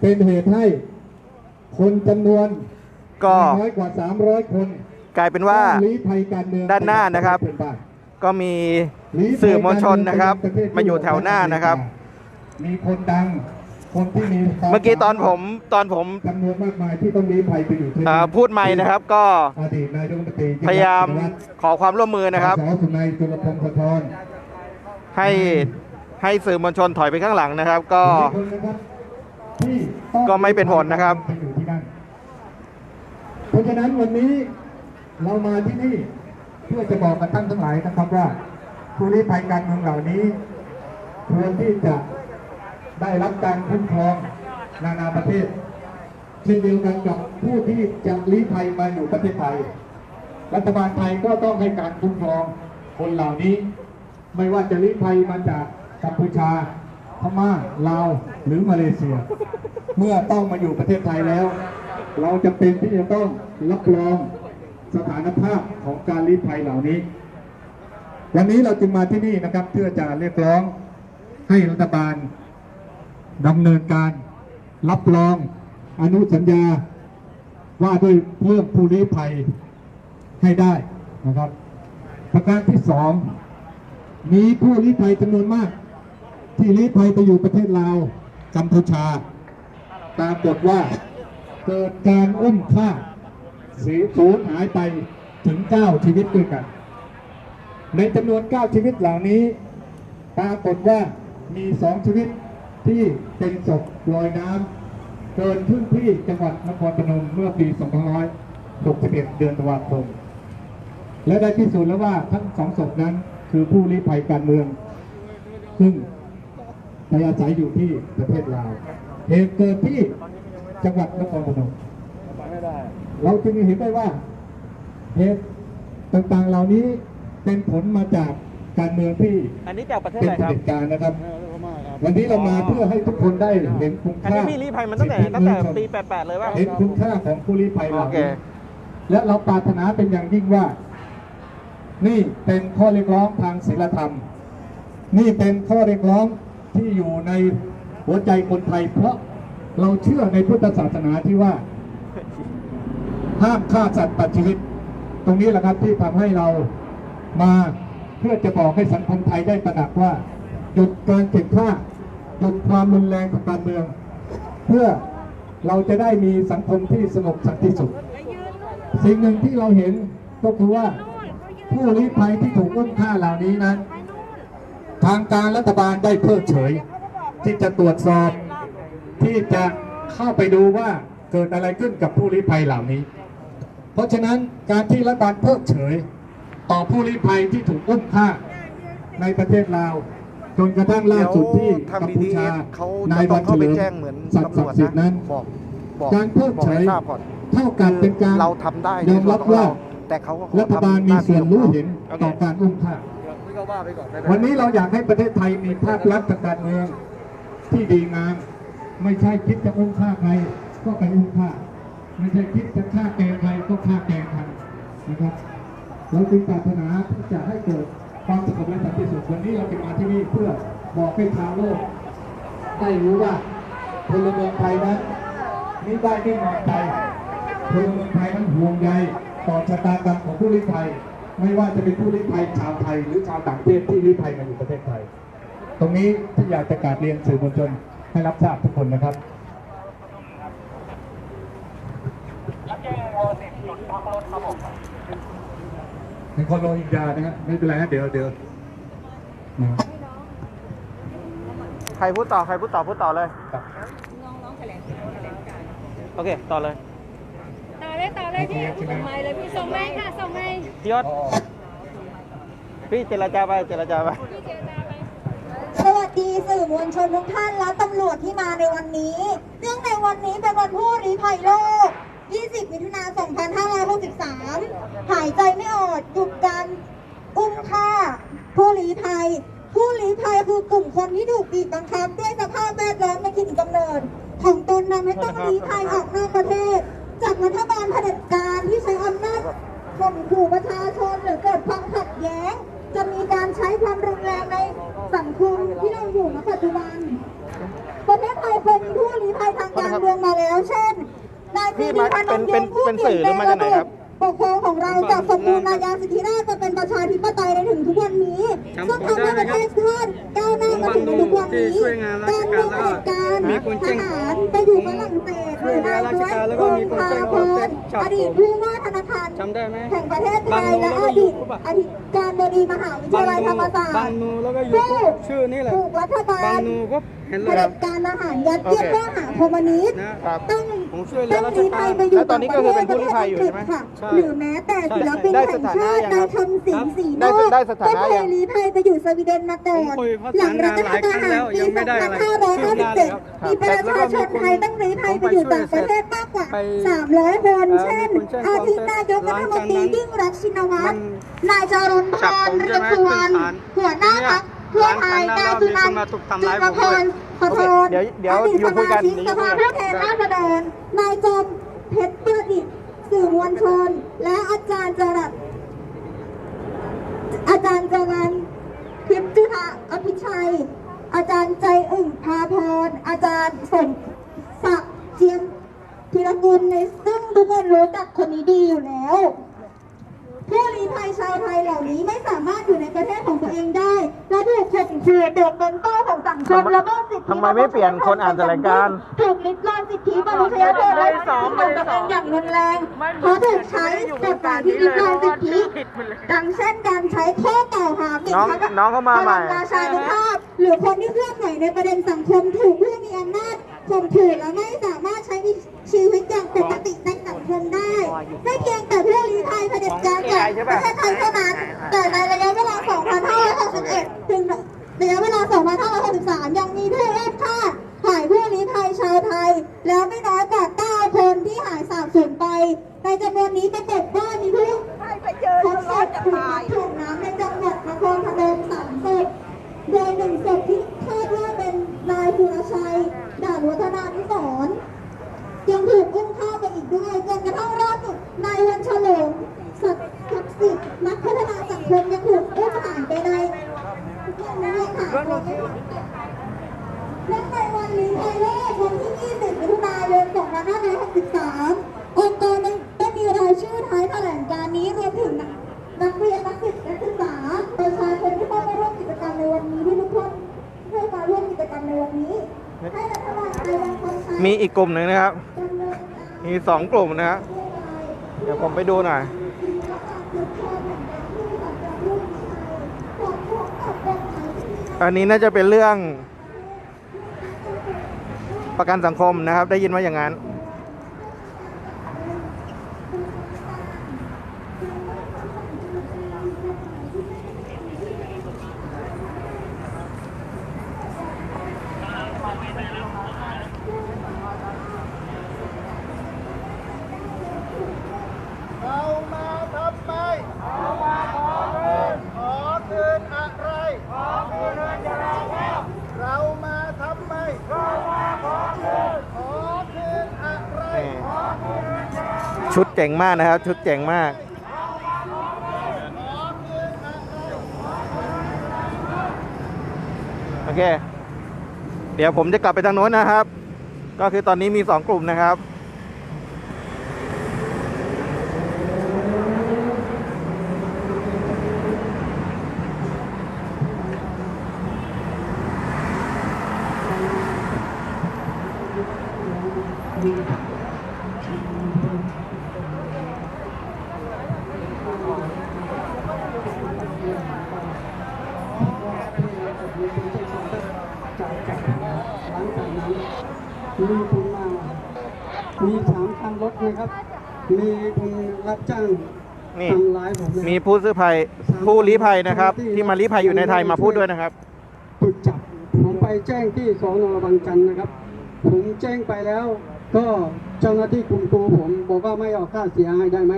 เป็นเหตุให้คนจำนวนก็น้อยกว่า 300 คน กลายเป็นว่าต้องลี้ภัยการเมืองด้านหน้านะครับไปยังปเทศเพื่อนบ้านก็มีลี้ภัยสื่อมวลชนนะครับกรเมืงไปงปะเทศมาอยู่แถวหน้านะครับ มีคนดังคนที่มีควาเมื่อกี้ตอนผมตอนผมจำนวนมากมายที่ต้องลี้ภัยไปอยู่ที่เอ่อพูดไม่นะครับก็อดีตนายกรัฐมนตรีพยายามขอความร่วมมือนะครับสสุนัยจุลพงศ์สะทอนให้ให้สื่อมวลชนถอยไปข้างหลังนะครับ ก็ ก็ไม่เป็นผลนะครับไปอยู่ที่นั่นเพราะฉะนั้นวันนี้เรามาที่นี่เพื่อจะบอกกับท่านทั้งหลายนะครับว่าผู้ลี้ภัยการเมืองเหล่านี้ควรที่จะได้รับการคุ้มครองนานาประเทศเช่นเดียวกันกับผู้ที่จะลี้ภัยมาอยู่ประเทศไทย รัฐบาลไทยก็ต้องให้การคุ้มครองคนเหล่านี้ ไม่ว่าจะลี้ภัยมาจากกัมพูชา พม่าลาวหรือมาเลเซีย เมื่อต้องมาอยู่ประเทศไทยแล้ว เราจะเป็นที่จะต้องรับรองสถานภาพของการลี้ภัยเหล่านี้ วันนี้เราจึงมาที่นี่นะครับ เพื่อจะเรียกร้องให้รัฐบาลดำเนินการรับรองอนุสัญญาว่าด้วยเรื่องผู้ลี้ภัยให้ได้นะครับ ประการที่สองมีผู้ลี้ภัยจำนวนมาก ที่ลี้ภัยไปอยู่ประเทศลาวกัมพูชาปรากฏว่าเกิดการอุ้มฆ่าเสียสูญหายไปถึง 9 ชีวิตด้วยกัน ในจำนวน 9 ชีวิตเหล่านี้ปรากฏว่ามี2ชีวิตที่เป็นศพลอยน้ำเกินพื้นที่จังหวัดนครพนมเมื่อปี 2561 เดือนตุลาคม และได้พิสูจน์แล้วว่าทั้งสองศพนั้นคือผู้ลี้ภัยการเมือง ซึ่ง ไปอาศัยอยู่ที่ประเทศลาว เหตุเกิดที่จังหวัดนครพนมเราจึงเห็นได้ว่าเหตุต่างๆเหล่านี้เป็นผลมาจากการเมืองที่อันนี้จากประเทศเป็นอะไรเผครับด็จการนะครับ วันนี้เรามาเพื่อให้ทุกคนได้เห็นคุณอันค่านี้พี่รีภัยมันตั้งแต่ตั้งแต่ปี 88 เลยว่าเห็นคุณค่าของผู้ลี้ภัยเหโอล่าเคนี้และเราปรารถนาเป็นอย่างยิ่งว่า นี่เป็นข้อเรียกร้องทางศีลธรรม นี่เป็นข้อเรียกร้อง ที่อยู่ในหัวใจคนไทย เพราะเราเชื่อในพุทธศาสนาที่ว่า ห้ามฆ่าสัตว์ตัดชีวิต ตรงนี้แหละครับที่ทำให้เรามาเพื่อจะบอกให้สังคมไทยได้ตระหนักว่าหยุดการเก็บฆ่าหยุดความรุนแรงของการเมือง เพื่อเราจะได้มีสังคมที่สงบสันติสุข สิ่งหนึ่งที่เราเห็นก็คือว่าผู้ลี้ภัยที่ถูกอุ้มฆ่าเหล่านี้นั้น ทางการรัฐบาลได้เพิกเฉย ที่จะตรวจสอบ ที่จะเข้าไปดูว่าเกิดอะไรขึ้นกับผู้ลี้ภัยเหล่านี้ เพราะฉะนั้นการที่รัฐบาลเพิกเฉย ต่อผู้ลี้ภัยที่ถูกอุ้มฆ่าในประเทศลาวจนกระทั่งล่าสุดที่เดี๋ยวทางกัมพูชา BTS เขานาจะยต้วัอนงเฉเข้าไปลิมแจ้งเหมือนสัตว์ตำรศักวจดิ์สิทธิ์นะนั้นบอกบอกการเพิกบอกเฉยให้ทราบก่อนเท่ากับเป็นการเราทำได้ยอมรับว่าแต่เขาก็ขอรัฐบาลมีส่วนรู้เห็นโอเคต่อการอุ้มฆ่า วันนี้เราอยากให้ประเทศไทยมีภาพลักษณ์ทางการเมืองที่ดีงาม ไม่ใช่คิดจะอุ้มฆ่าใครก็ไปอุ้มฆ่า ไม่ใช่คิดจะฆ่าแกงใครก็ฆ่าแกงทันนะครับเราจึงปรารถนาที่จะให้เกิดความสงบและสันติสุขวันนี้เราจึงมาที่นี่เพื่อบอกให้ชาวโลกได้รู้ว่าพลเมืองไทยนั้นมิได้นิ่งนอนใจพลเมืองไทยนั้นห่วงใยต่อชะตากรรมของผู้ลี้ภัย ไม่ว่าจะเป็นผู้ลี้ภัยชาวไทยหรือชาวต่างประเทศที่ลี้ภัยมาอยู่ประเทศไทย ตรงนี้ที่อยากจะกราบเรียนสื่อมวลชนให้รับทราบทุกคนนะครับเป็นคนโรฮิงญานะฮะไม่เป็นไรฮะเดี๋ยวเดี๋ยวนะใครพูดต่อใครพูดต่อพูดต่อเลยครับน้องๆแถลงข่าวแถลงการโอเคต่อเลย ต่อเลยต่อเลยพี่ส่งไม้เลยพี่ส่งไม้ค่ะส่งไม้พี่ยศพี่เจรจาไปเจรจาไปพี่เจรจาไปสวัสดีสื่อมวลชนทุกท่านและตำรวจที่มาในวันนี้ เนื่องในวันนี้เป็นวันผู้ลี้ภัยโลก 20 มิถุนา2563 หายใจไม่ออกหยุดการอุ้มฆ่า ผู้ลี้ภัย ผู้ลี้ภัยคือกลุ่มคนที่ถูกบีบบังคับด้วยสภาพแวดล้อมในถิ่นกำเนิด ของตนนั้นไม่ต้องลี้ภัยออกนอกประเทศ จากรัฐบาลเผด็จการที่ใช้อำนาจข่มขู่ประชาชนหรือเกิดความขัดแย้ง จะมีการใช้ความรุนแรงในสังคมที่เราอยู่ณปัจจุบัน ประเทศไทยเคยมีผู้ลี้ภัยทางการนะครับเมืองมาแล้วเช่นนายพี่พีมาพันธ์เป็นนำยงผู้เป็นเขียนสื่อหรือมาจากไหนครับปกครอง ของเราจากสมบูรณาญาสิทธิราชจะเป็นประชาธิปไตยในถึงทุกวันนี้ซึ่งทำให้ประเทศชาติก้าวหน้ามาถึงทุกวันนี้การเมืองเผด็จการทหารไปอยู่ฝรั่งเศสโดยนายด้วยองค์พาพรอดีตผู้ว่าธนาคารจำได้ไหมแห่งประเทศไทยและอดีตอดีตการบดีมหาวิทยาลัยธรรมศาสตร์บางนูแล้วก็อยู่ปุ๊บชื่อนี่แหละถูกรัฐบาบางลนูปุ๊บเห็นเผเลยด็จการทหารยัดเยียดโอเคข้อหาคอมมิวนิสต์นะครับต้อง ผมช่วยเหลือต้องราชลี้การภัยไปอยู่แล้วตอนนี้ก็คือเป็นผู้ลี้ภัยอยู่ใช่ไหมค่ะใช่หรือแม้แต่ศิลปินได้แห่สงถานะชาติยังนายครับคำสิงสีได้นอกได้สถานะก็เคยัยงลี้ภัยไปอยู่สวีเดนมาก่อนผมคุยภาษาหลังรัฐนานหลายครั้ประงหาแล้รวปียังไม่ได้อะไรคืบหน้าเลยครับ2557มีประชาชนไทยต้องลี้ภัยไปอยู่ต่างประเทศมากกว่าไป300 คนเอ่อเช่นมีคนแจ้งอาทิตความนายกรัฐมนตรีหลังจากนั้นยิ่งรักษณ์ชินวัตรมันนายจารุณพจับรผมเรืใช่องไหมสุวรรณขึ้นศาลหัวหน้าพรรคเพื่อไทยหลันายงสุจากนันั้นนท์เรามีคนมาถูกทำจิร้ายรผมพด้วยร ขอโทษเดี๋ยวเดี๋ยวอดีตอยู่สคุยมากันชิกเดี๋สยวอยู่คุภายกันผู้แทนราษฎรนายจอมเพชรประดิษฐ์สื่อมวลชน และอาจารย์จรัสอาจารย์จรันทิพย์จุธาอภิชัย อาจารย์ใจอึ่งพาพร อาจารย์สมศักดิ์เจียมธีรกุลในซึ่งทุกคนรู้จักคนนี้ดีอยู่แล้ว ผู้ลี้ภัยชาวไทยเหล่านี้ไม่สามารถอยู่ในประเทศของตัวเองได้ และถูกข่มขู่ตกเป็นเป้าของสังคมและก็สิทธิทำไมไม่เปลี่ยนคนอ่านแถลงการณ์ถูกลิดรอนสิทธิมนุษยชนและสิทธิของตัวเองอย่างรุนแรงเพราะถูกใช้กฎหมายที่ลิดรอนสิทธิดังเช่นการใช้ข้อกล่าวหาหมิ่นน้องพระน้องเข้ามาใหม่พระบรราชานุภาพหรือคนที่เคลื่อนไหวในประเด็นสังคมถูกผู้มีอำนาจข่มขู่และไม่สามารถใช้ชีวิตอย่างปกติใน สังคมได้ไม่เพียงแต่ผู้ลี้ภัยเผด็จการจากประเทศไทยเท่านั้นแต่ในระยะเวลา 2561ถึงระยะเวลา 2563 ยังมีผู้เอ็ดฆ่าหายผู้ลี้ภัยชาวไทย แล้วไม่น้อยกว่า 9 คนที่หายสาบสูญไป ในจำนวนนี้ปรากฏว่ามีผู้พบศพถูกพัดถ่วงน้ำในจังหวัดนครพนมสามศพโดยหนึ่งศพที่คาดว่าเป็นนายสุรชัยด่านวัฒนานุสรณ์ ยังถูกอุ้มฆ่าไปอีกด้วยจนกระทั่งล่าสุดนายวันเฉลิมศักดิ์สิทธิ์นักพัฒนาสังคมยังถูกอุ้มหายไปในยังยังหาตัวไม่พบและในวันนี้ไทยโลกวันที่ 20มิถุนายน 2563 องค์กรได้มีรายชื่อท้ายแถลงการณ์นี้รวมถึงนักเรียนนักศึกนักศึกษาประชาชนที่เข้ามาร่วมกิจกรรมในวันนี้ที่ทุกคนให้มาร่วมกิจกรรมในวันนี้ ให้รัฐบาลไทยยังคงใช้ มีอี กกลุ่มหนึ่งนะครับ มีสองกลุ่มนะครับ เดี๋ยวผมไปดูหน่อย อันนี้น่าจะเป็นเรื่อง ประกันสังคมนะครับ ได้ยินว่าอย่างนั้น เรามาทำไมเรามาขอคืนขอคืนอะไร ขอคืนเงินเรามาทำไม เรามาขอคืนขอคืนอะไร ชุดเจ๋งมากนะครับ ชุดเจ๋งมากโอเค เดี๋ยวผมจะกลับไปทางโน้นนะครับ ก็คือตอนนี้มีสองกลุ่มนะครับจากจากหลังจากนั้นมีคนมา มีสามคันรถนะครับ มีคนรับจ้างนี่ ทำร้ายผมนะครับมีผู้ซื้อภัยผู้ลี้ภัยนะครับ ที่มาลี้ภัยอยู่ในไทยมาพูดด้วยนะครับ ถูกจับผมไปแจ้งที่สอนอบางจันทร์นะครับ ผมแจ้งไปแล้ว ก็เจ้าหน้าที่คุมตัวผมบอกว่าไม่ออกค่าเสียหายได้ไหม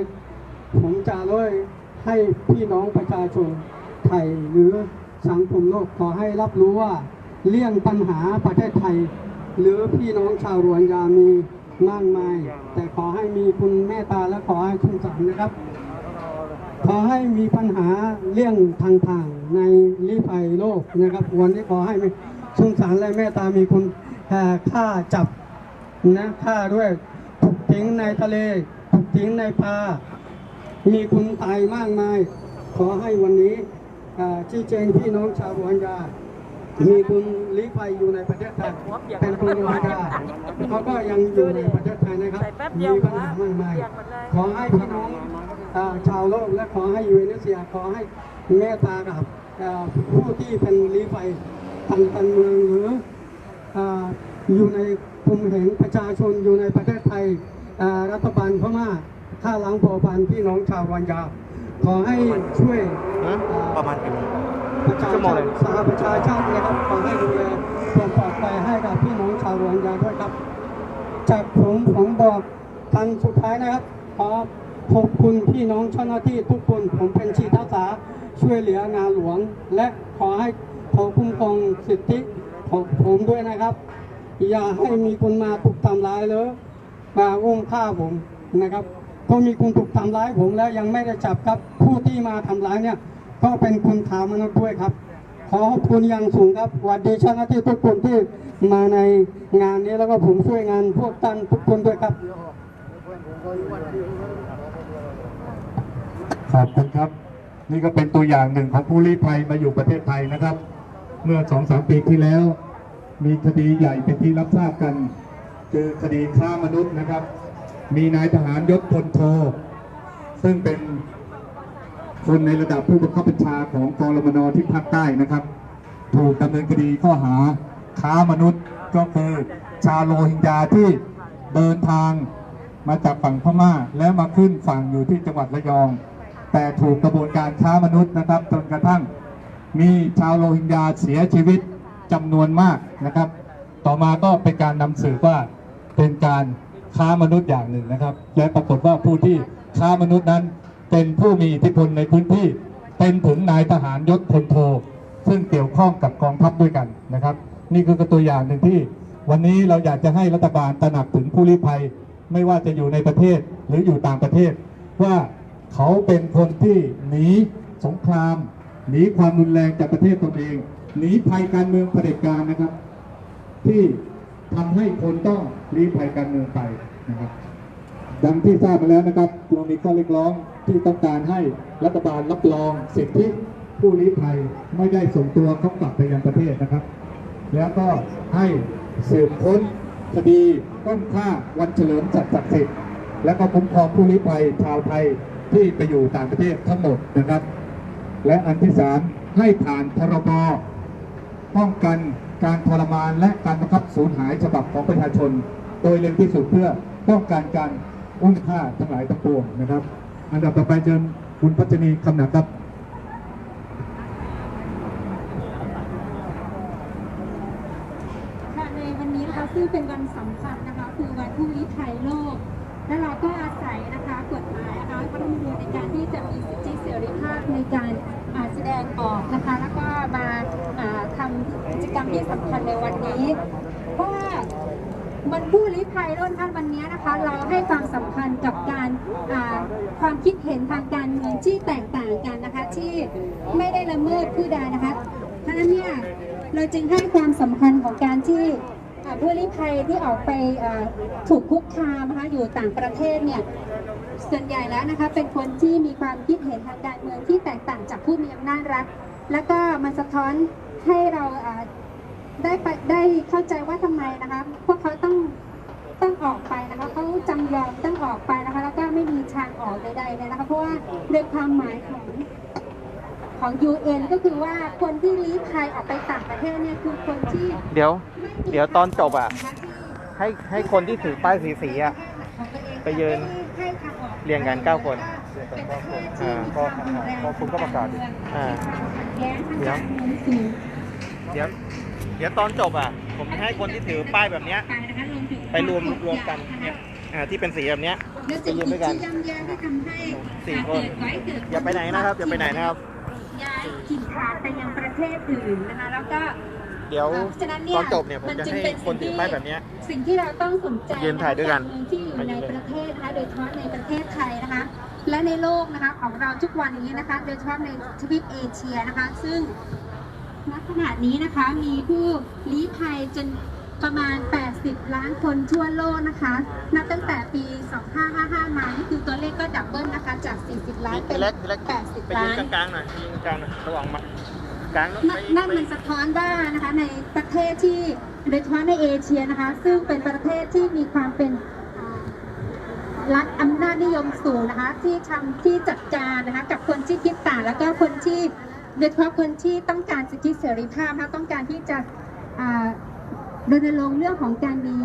ผมจะเลยให้พี่น้องประชาชนไทยหรือสังคมโลกขอให้รับรู้ว่า เลี่ยงปัญหาประเทศไทย หรือพี่น้องชาวโรฮิงญามี มากมาย แต่ขอให้มีคุณเมตตาและขอให้คุณสารนะครับ ขอให้มีปัญหาเรื่องทางทางในลี้ภัยโลกนะครับ วันนี้ขอให้มีสงสารและเมตตามีคุณเอ่อค่าจับนะฆ่าด้วยถูกทิ้งในทะเลถูกทิ้งในป่ามีคนตายมากมาย ขอให้วันนี้ชี้แจงพี่น้องชาวโรฮิงญา มีคุณลี้ภัยอยู่ในประเทศไทยเป็นคนโรฮิงญาเขาก็ยังอยู่ในประเทศไทยนะครับ มีปัญหามากมายขอให้พี่น้องอ่าชาวโลกและขอให้ยูเอ็นเอเซียขอให้เมตตากับอ่าผู้ที่เป็นลี้ภัยทางการเมืองหรืออ่าอยู่ในกลุ่มแห่งประชาชนอยู่ในประเทศไทยอ่ารัฐบาลพม่าข้าหลังโปรพันพี่น้องชาววันยาขอให้ช่วยฮะประมาณกี่ โมงประชาชั่วโมชงนเลยสหประชาชาตินะครับขอให้ดูแลความปลอดภัยให้กับพี่น้องชาวรวันยาด้วยครับ จากผมผมบอกทันสุดท้ายนะครับ ขอขอบคุณพี่น้องเจ้าหน้าที่ทุกคนผมเป็นชีตอาสาช่วยเหลืองานหลวง และขอให้เขาคุ้มครองสิทธิของผมด้วยนะครับ อย่าให้มีคนมาถูกทำร้ายหรือมาอุ้มฆ่าผมนะครับ ก็มีคนถูกทำร้ายผมแล้วยังไม่ได้จับครับผู้ที่มาทำร้ายเนี่ย ก็เป็นคนขามนุษย์ด้วยครับ ขอขอบคุณอย่างสูงครับวัดดีเจ้าหน้าที่ทุกคนที่มาในงานนี้แล้วก็ผมช่วยงานพวกท่านทุกคนด้วยครับขอบคุณครับ นี่ก็เป็นตัวอย่างหนึ่งของผู้ลี้ภัยมาอยู่ประเทศไทยนะครับ เมื่อสองสามปีที่แล้ว มีคดีใหญ่เป็นที่รับทราบกัน คือคดีค้ามนุษย์นะครับ มีนายทหารยศพลโทซึ่งเป็น คนในระดับผู้บังคับบัญชาของกองรมนที่ภาคใต้นะครับ ถูกดำเนินคดีข้อหาค้ามนุษย์ก็คือชาวโรฮิงญาที่เดินทางมาจากฝั่งพม่าแล้วมาขึ้นฝั่งอยู่ที่จังหวัดระยอง แต่ถูกกระบวนการค้ามนุษย์นะครับจนกระทั่งมีชาวโรฮิงญาเสียชีวิตจำนวนมากนะครับ ต่อมาก็เป็นการนำสืบว่าเป็นการค้ามนุษย์อย่างหนึ่งนะครับ และปรากฏว่าผู้ที่ค้ามนุษย์นั้น เป็นผู้มีอิทธิพลในพื้นที่ เป็นถึงนายทหารยศพลโท ซึ่งเกี่ยวข้องกับกองทัพด้วยกันนะครับ นี่คือตัวอย่างหนึ่งที่ วันนี้เราอยากจะให้รัฐบาลตระหนักถึงผู้ลี้ภัย ไม่ว่าจะอยู่ในประเทศหรืออยู่ต่างประเทศ ว่าเขาเป็นคนที่หนีสงครามหนีความรุนแรงจากประเทศตนเองหนีภัยการเมืองเผด็จการนะครับ ที่ทำให้คนต้องลี้ภัยการเมืองไปนะครับ ดังที่ทราบมาแล้วนะครับเรามีข้อเรียกร้อง ที่ต้องการให้รัฐบาลรับรองสิทธิผู้ลี้ภัยไม่ได้ส่งตัวเขากลับไปยังประเทศนะครับ แล้วก็ให้สืบค้นคดีต้นฆ่าวันเฉลิมสัตย์ศักดิ์สิทธิ์และก็คุ้มครองผู้ลี้ภัยชาวไทยที่ไปอยู่ต่างประเทศทั้งหมดนะครับ และอันที่สามให้ผ่านพรบป้องกันการทรมานและการบังคับสูญหายฉบับของประชาชน โดยเร็วที่สุดเพื่อป้องกันการอุ้มฆ่าทั้งหลายทั้งปวงนะครับ อันดับต่อไปเชิญคุณพัชนีคำหนักครับ ค่ะในวันนี้นะคะซึ่งเป็นวันสำคัญนะคะ คือวันผู้ลี้ภัยโลก และเราก็อาศัยนะคะกฎหมายนะคะพระธรรมนูญในการที่จะมีสิทธิเสรีภาพในการอ่าแสดงออกนะคะ แล้วก็มาอ่าทำกิจกรรมที่สำคัญในวันนี้ เพราะว่า วันผู้ลี้ภัยโลกท่านวันนี้นะคะ เราให้ความสำคัญกับการความคิดเห็นทางการเมืองที่แตกต่างกันนะคะ ที่ไม่ได้ละเมิดผู้ใดนะคะฉะนั้นเนี่ยเราจึงให้ความสำคัญของการที่ผู้ลี้ภัยที่ออกไปถูกคุกคามนะคะอยู่ต่างประเทศเนี่ยส่วนใหญ่แล้วนะคะเป็นคนที่มีความคิดเห็นทางการเมืองที่แตกต่างจากผู้มีอำนาจรัฐแล้วก็มันสะท้อนให้เราได้ไปได้เข้าใจว่าทำไมนะคะพวกเขาต้อง ต้องออกไปนะคะเขาจำยอมต้องออกไปนะคะแล้วก็ไม่มีทางออกใดๆเลยนะคะเพราะว่าโดยความหมายของของ UN ก็คือว่าคนที่ลี้ภัยออกไปต่างประเทศเนี่ยคือคนที่เดี๋ยวไม่มีเดี๋ยวตอนจบอะทางให้ให้คนที่ถือป้ายสีๆอะของตัวเองไปยืนให้ทางออกเรียงกันเก้าคนเป็นประเทศที่อ่ามีความรุนแรงก็คุณก็ประกาศดิอ่าขัดแย้งทางการเมืองสูงเดี๋ยว เดี๋ยวตอนจบอะ ผมจะให้คนที่ถือป้ายแบบเนี้ย ไปนะคะรวมถึง ไปรวมรวมกันเนี่ยอ่าที่เป็นสีแบบเนี้ยและไปสิ่งยืนที่ด้วยกันย่ำแย่ที่ทำให้สี่คนเกิดไว้เกิดอย่าไปไหนนะครับอย่าไปไหนนะครับย้ายถิ่นฐานไปยังประเทศอื่นนะคะแล้วก็เดี๋ยวฉะนั้นเนี่ยตอนจบเนี่ยผมจะให้คนถือป้ายแบบเนี้ยสิ่งที่เราต้องสนใจยืนถ่ายด้วยกันเมืองที่อยู่ในประเทศนะคะโดยเฉพาะในประเทศไทยนะคะ และในโลกนะคะของเราทุกวันนี้นะคะ โดยเฉพาะในทวีปเอเชียนะคะ ซึ่งณขณะนี้นะคะมีผู้ลี้ภัยจน ประมาณ 80 ล้านคนทั่วโลกนะคะ นับตั้งแต่ปี 2555 มานี่คือตัวเลขก็ดับเบิลนะคะ จาก 40 ล้านเป็น 80 ล้านกลางๆหน่อยยืนกลางหน่อยระหว่างมากลางนั่นนั่นมันสะท้อนว่านะคะในประเทศที่โดยเฉพาะในเอเชียนะคะ ซึ่งเป็นประเทศที่มีความเป็นอ่ารัฐอำนาจนิยมสูงนะคะ ที่ทำที่จัดการนะคะกับคนที่คิดต่างแล้วก็คนที่โดยเฉพาะคนที่ต้องการสิทธิเสรีภาพนะคะต้องการที่จะอ่า รณรงค์เรื่องของการมี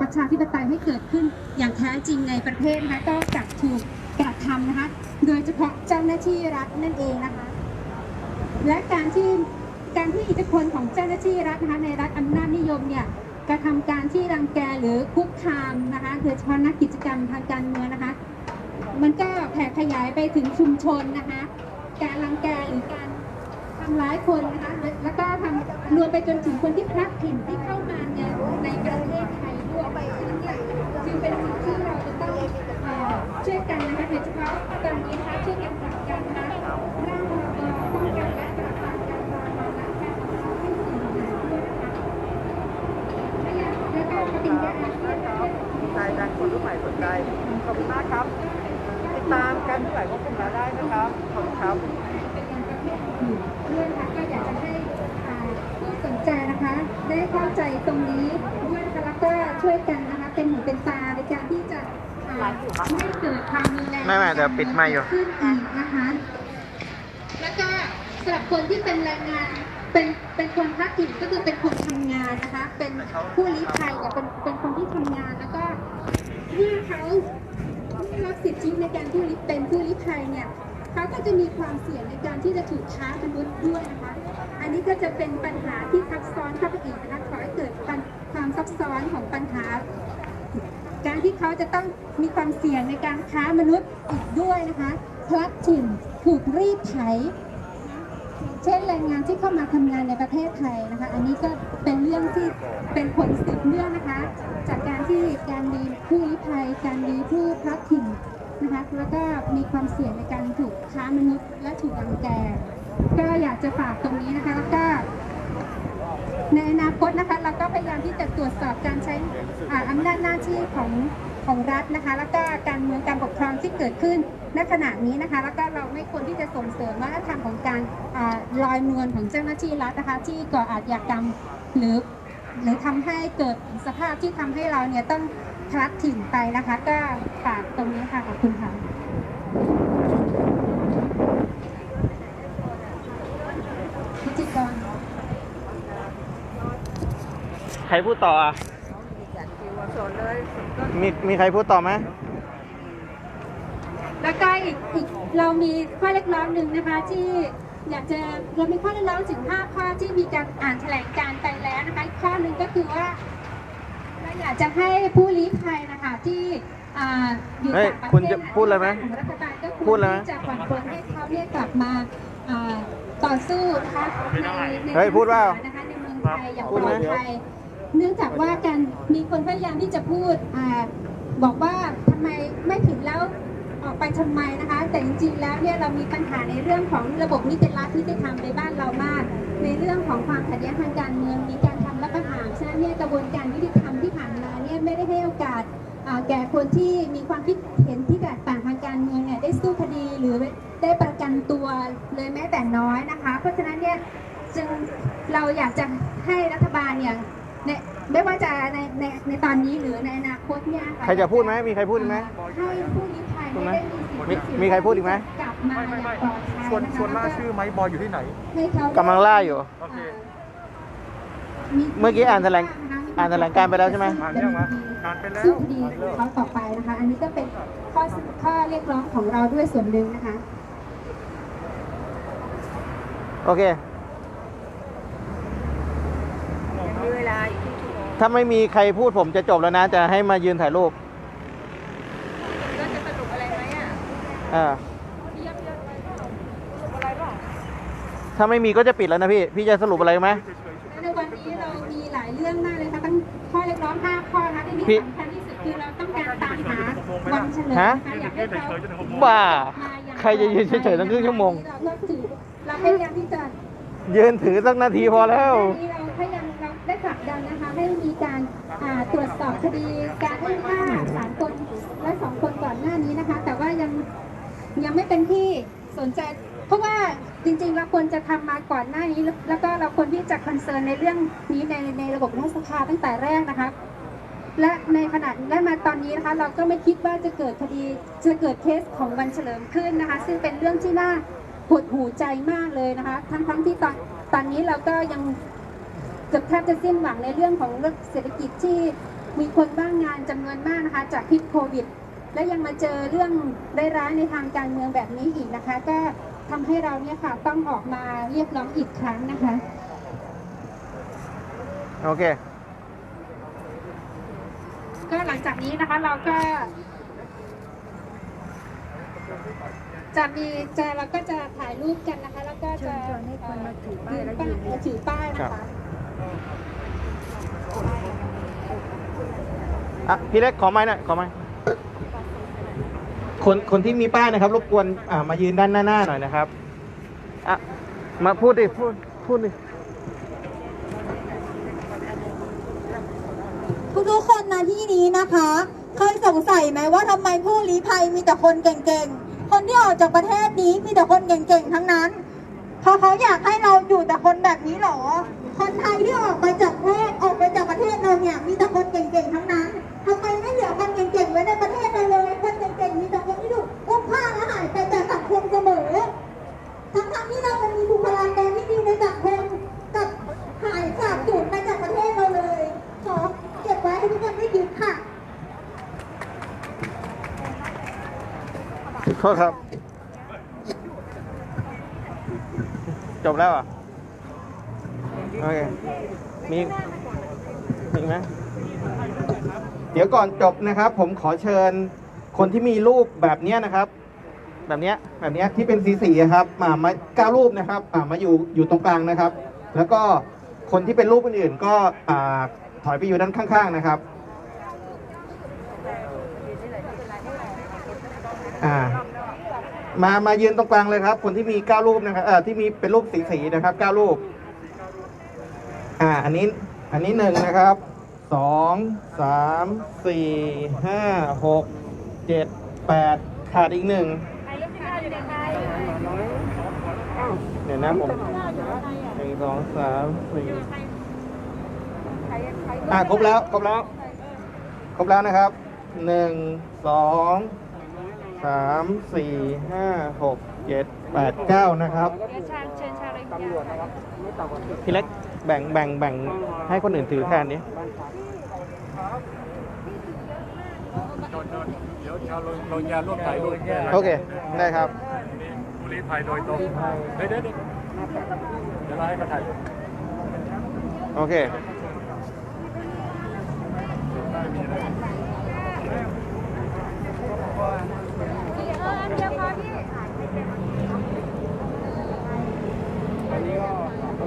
ประชาธิปไตยให้เกิดขึ้นอย่างแท้จริงในประเทศนะคะก็กลับถูกกระทำนะคะโดยเฉพาะเจ้าหน้าที่รัฐนั่นเองนะคะ และการที่การที่อิทธิพลของเจ้าหน้าที่รัฐนะคะในรัฐอำนาจนิยมเนี่ยกระทำการที่รังแกหรือคุกคามนะคะโดยเฉพาะนักกิจกรรมทางการเมืองนะคะ มันก็แผ่ขยายไปถึงชุมชนนะคะ การรังแกหรือการ ทำร้ายคนนะคะแล้วก็ทำรวมไปจนถึงคนที่พลัดถิ่นที่เข้ามาในในประเทศไทยด้วยฉะนั้นเนี่ยจึงเป็นสิ่งที่เราจะต้องอช่วยกันนะคะโดยเฉพาะตอนนี้นะคะช่วยกันผลักดันนะคะร่างพรบป้องกันและปราบปรามการทารุณและการทำร้ายให้เสียหายด้วยนะคะและการปฏิญญาอาเซียนประเทศใจกันคนรุ่นใหม่สนใจขอบคุณมากครับ ติดตามการเคลื่อนไหวของกลุ่มเราได้นะครับขอบคุณครับ ประเภทอื่นด้วยนะคะก็อยากจะให้อ่าผู้สนใจนะคะ ได้เข้าใจตรงนี้ด้วยนะคะแล้วก็ช่วยกันนะคะ เป็นหูเป็นตาในการที่จะอ่าไม่ให้เกิดความรุนแรงไม่ไม่เดี๋ยวปิดไมค์อยู่ขึ้นอีกนะคะ แล้วก็สำหรับคนที่เป็นแรงงานเป็นเป็นคนพักถิ่นก็คือเป็นคนทำงานนะคะ เป็นผู้ลี้ภัยเนี่ยเป็นเป็นคนที่ทำงานแล้วก็เมื่อเขาได้รับสิทธิในการที่เป็นผู้ลี้ภัยเนี่ย เขาก็จะมีความเสี่ยงในการที่จะถูกค้ามนุษย์ด้วยนะคะ อันนี้ก็จะเป็นปัญหาที่ซับซ้อนเข้าไปอีกนะคะขอให้เกิดความซับซ้อนของปัญหา การที่เขาจะต้องมีความเสี่ยงในการค้ามนุษย์อีกด้วยนะคะพลัดถิ่นถูกรีดไถเช่นแรงงานที่เข้ามาทำงานในประเทศไทยนะคะ อันนี้ก็เป็นเรื่องที่เป็นผลสืบเนื่องนะคะ จากการที่การมีผู้ลี้ภัย การมีผู้พลัดถิ่น นะคะแล้วก็มีความเสี่ยงในการถูกค้ามนุษย์และถูกรังแก ก็อยากจะฝากตรงนี้นะคะแล้วก็ในอนาคตนะคะเราก็พยายามที่จะตรวจสอบการใช้อำนาจหน้าที่ของของรัฐนะคะ แล้วก็การเมืองการปกครองที่เกิดขึ้นณขณะนี้นะคะ แล้วก็เราไม่ควรที่จะส่งเสริมวัฒนธรรมของการอลอยนวลของเจ้าหน้าที่รัฐนะคะ ที่ก่ออาชญากรรมหรือหรือทำให้เกิดสภาพที่ทำให้เราเนี่ยต้อง พลัดถิ่นไปนะคะ ก็ฝากตรงนี้ค่ะขอบคุณค่ะพิจิกรใครพูดต่ออะมีมีใครพูดต่อไหมแล้วก็อีกอีกเรามีข้อเรียกร้องหนึ่งนะคะที่อยากจะเรามีข้อเรียกร้องถึง5ข้อที่มีการอ่านแถลงการณ์ไปแล้วนะคะอีกข้อหนึ่งก็คือว่าเรา อยากจะให้ผู้ลี้ภัยนะคะที่อ่าอยู่เฮ้ยต่างประคุณเทศจะพูดเลยไหมของรัฐบาลก็ควรพูดเลยไหม ที่จะผ่อนปลนให้เขาเนี่ยกลับมาอ่าต่อสู้นะคะในในเฮ้ยพูดว่านะคะในเมืองไทยอย่างปลอดภัยเนื่องจากว่าการมีคนพยายามที่จะพูดอาบอกว่าทำไมไม่ผิดแล้วออกไปทำไมนะคะ แต่จริงๆแล้วเนี่ยเรามีปัญหาในเรื่องของระบบนิติรัฐนิติธรรมในบ้านเรามาก ในเรื่องของความขัดแย้งทางการเมืองมีการทำรัฐประหารฉะนั้นเนี่ยกระบวนการยุติธรรมที่ผ่านมาเนี่ย ไม่ได้ให้โอกาสอ่าแก่คนที่มีความคิดเห็นที่แตกต่างทางการเมืองเนี่ยได้สู้คดีหรือได้ประกันตัวเลยแม้แต่น้อยนะคะ เพราะฉะนั้นเนี่ยจึงเราอยากจะให้รัฐบาลเนี่ยในไม่ว่าจะในในในตอนนี้หรือในอนาคตเนี่ยใครจะพูดไหมมีใครพูดอีกไหมให้ผู้ลี้ภัยพูดไหมได้มีสิทธิมีมีใครพูดอีกไหมกลับมาอย่างปลอดภัยชวนนะคะชวนล่าชื่อไหมบอยอยู่ที่ไหนให้เขากำลังล่าอยู่โอเคเมื่อกี้อ่านแถลง อ่านแถลงการไปแล้วใช่ไหมอ่านยังวะอ่านไปแล้วสู้คดีของเขาต่อไปนะคะ อันนี้ก็เป็นข้อข้อเรียกร้องของเราด้วยส่วนหนึ่งนะคะ โอเคถ้าไม่มีใครพูดผมจะจบแล้วนะ จะให้มายืนถ่ายรูปก็จะสรุปอะไรไหมอะอ่าถ้าไม่มีก็จะปิดแล้วนะพี่ พี่จะสรุปอะไรไหม ข้อเรียกร้อง5ข้อนะคะที่พี่สำคัญที่สุดคือเราต้องการตามหาวันเฉลิมฮะนะคะอยากให้เขา บ้ามาอย่างใครจะยืนเฉยๆตั้งครึ่งชั่วโมง เราก็ถือเราพยายามที่จะยืนถือสักนาทีพอแล้ววันนี้เราพยายามเราได้ผลักดันนะคะให้มีการตรวจสอบคดีการให้ฆ่าสามคนและสองคนก่อนหน้านี้นะคะ แต่ว่ายังยังไม่เป็นที่สนใจ เพราะว่า จริงๆเราควรจะทำมาก่อนหน้านี้ แล้วก็เราควรที่จะคอนเซิร์นในเรื่องนี้ในในระบบรัฐสภาตั้งแต่แรกนะคะและในขณะและมาตอนนี้นะคะ เราก็ไม่คิดว่าจะเกิดคดีจะเกิดเคสของวันเฉลิมขึ้นนะคะ ซึ่งเป็นเรื่องที่น่าหดหูใจมากเลยนะคะ ทั้งทั้งที่ตอนตอนนี้เราก็ยังเกือบแทบจะสิ้นหวังในเรื่องของเรื่องเศรษฐกิจที่มีคนว่างงานจำนวนมากนะคะ จากพิษโควิด และยังมาเจอเรื่องร้ายๆในทางการเมืองแบบนี้อีกนะคะ ก็ ทำให้เราเนี่ยค่ะต้องออกมาเรียกร้องอีกครั้งนะคะ โอเค ก็หลังจากนี้นะคะเราก็ จะมีจะเราก็จะถ่ายรูปกันนะคะ แล้วก็จะให้คนมาถือป้ายแล้วยืนถือป้ายนะครัคะ บ อะพี่เล็กขอไม้หน่อยขอไม้ คนคนที่มีป้ายนะครับ รบกวนอ่ามายืนด้านหน้าหน้าหน่อยนะครับอะมาพูดดิพูดพูดดิทุกๆคนนะที่นี้นะคะเคยสงสัยไหมว่าทำไมผู้ลี้ภัยมีแต่คนเก่งๆ คนที่ออกจากประเทศนี้มีแต่คนเก่งๆทั้งนั้น เพราะเขาอยากให้เราอยู่แต่คนแบบนี้เหรอ คนไทยที่ออกไปจากประเทศออกไปจากประเทศเราเนี่ยมีแต่คนเก่งๆทั้งนั้นทำไมไม่เหลือคนเก่งๆไว้ในประเทศ เสมอ ทั้งๆที่เรามันมีบุคลากรที่ดีในสังคมกับหายสาบสูญไปจากประเทศเราเลย ขอเก็บไว้ให้ทุกคนได้ยึดค่ะโทษครับ จบแล้วเหรอะ โอเค มีมีอีกไหมเดี๋ยวก่อนจบนะครับ ผมขอเชิญคนที่มีรูปแบบเนี้ยนะครับ แบบเนี้ยแบบเนี้ยที่เป็นสีสีครับมามาเก้ารูปนะครับอ่ามาอยู่อยู่ตรงกลางนะครับ แล้วก็คนที่เป็นรูปอื่นๆก็อ่าถอยไปอยู่ด้านข้าง ๆนะครับอ่ามามายืนตรงกลางเลยครับ คนที่มีเก้ารูปนะครับเอ่อที่มีเป็นรูปสีสีนะครับเก้ารูปอ่าอันนี้อันนี้หนึ่งนะครับสองสามสี่ห้าหกเจ็ดแปดขาดอีกหนึ่ง เดี๋ยวนะผมหนึ่งสองสามสี่อ่าครบแล้วครบแล้ว ครบแล้วนะครับหนึ่งสองสามสี่ห้าหกเจ็ดแปดเก้านะครับทีละครับพี่เล็กแบ่งแบ่งแบ่งให้คนอื่นถือแทนนี้ ยวชาวโรงยาร่วมถ่ายรูปโอเค ได้ครับบุรีภัยโดยตรงเดี๋ยวเดี๋ยวเดี๋ยวเดี๋ยวเราให้เขาถ่ายรูปโอเค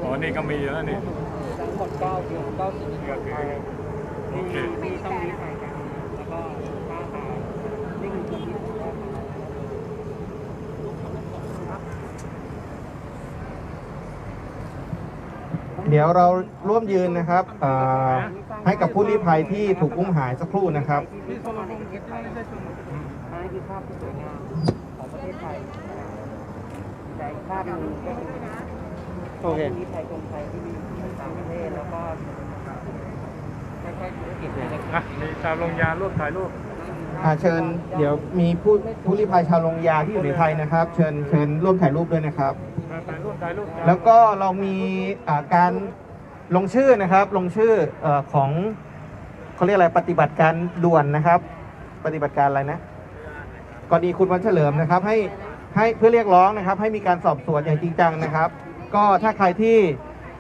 อ๋อนี่ก็มีแล้วนี่ทั้งหมดเก้าเก้าสิบก็คือโอเค เดี๋ยวเราร่วมยืนนะครับอ่าให้กับผู้ลี้ภัยที่ถูกอุ้มหายสักครู่นะครับแต่อีกภาพหนึ่งก็คือโอเคมีไทยคนไทยที่มีต่างประเทศแล้วก็ไม่ใช่ธุรกิจเลยนะครับอะมีชาวโรงยาร่วมถ่ายรูป อ่าเชิญเดี๋ยวมีผู้ผู้ลี้ภัยชาวลงยาที่อยู่ในไทยนะครับ เชิญเชิญร่วมถ่ายรูปด้วยนะครับมาถ่ายรูปถ่ายรูปแล้วก็เรามีอ่าการลงชื่อนะครับ ลงชื่อเออของเขาเรียกอะไรปฏิบัติการด่วนนะครับ ปฏิบัติการอะไรนะกรณีคุณวันเฉลิมนะครับ ให้ให้เพื่อเรียกร้องนะครับ ให้มีการสอบสวนอย่างจริงจังนะครับ ก็ถ้าใครที่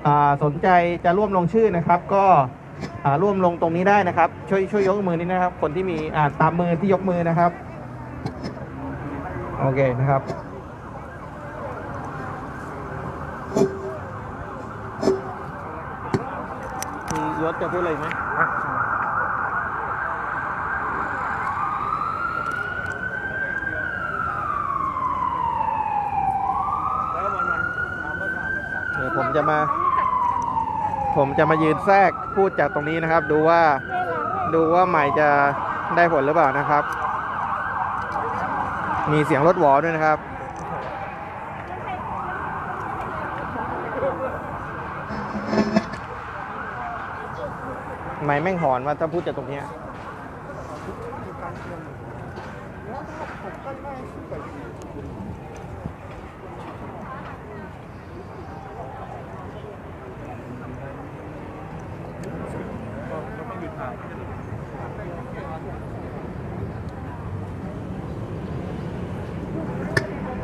อ่าสนใจจะร่วมลงชื่อนะครับ ก็อ่า ร่วมลงตรงนี้ได้นะครับ ช่วยช่วยยกมือนี้นะครับ คนที่มีอ่าตามมือที่ยกมือนะครับ โอเคนะครับมียศจะพูดอะไรไหมเดี๋ยวผมจะมา ผมจะมายืนแทรกพูดจากตรงนี้นะครับ ดูว่าดูว่าใหม่จะได้ผลหรือเปล่านะครับ มีเสียงรถหวอด้วยนะครับ ไม่แม่งหอนว่าถ้าพูดจากตรงเนี้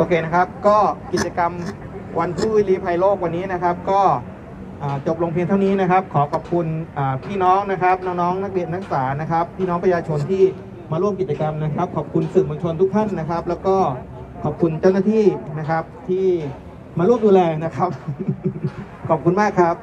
อเคนะครับ ก็กิจกรรมวันผู้ลีภัยโลกวันนี้นะครับ ก็จบลงเพียงเท่านี้นะครับ ขอขอบคุณพี่น้องนะครับน้องๆนักเรียนนักศึกษานะครับ พี่น้องประชาชนที่มาร่วมกิจกรรมนะครับ ขอบคุณสื่อมวลชนทุกท่านนะครับ แล้วก็ขอบคุณเจ้าหน้าที่นะครับที่มาร่วมดูแลนะครับ ขอบคุณมากครับ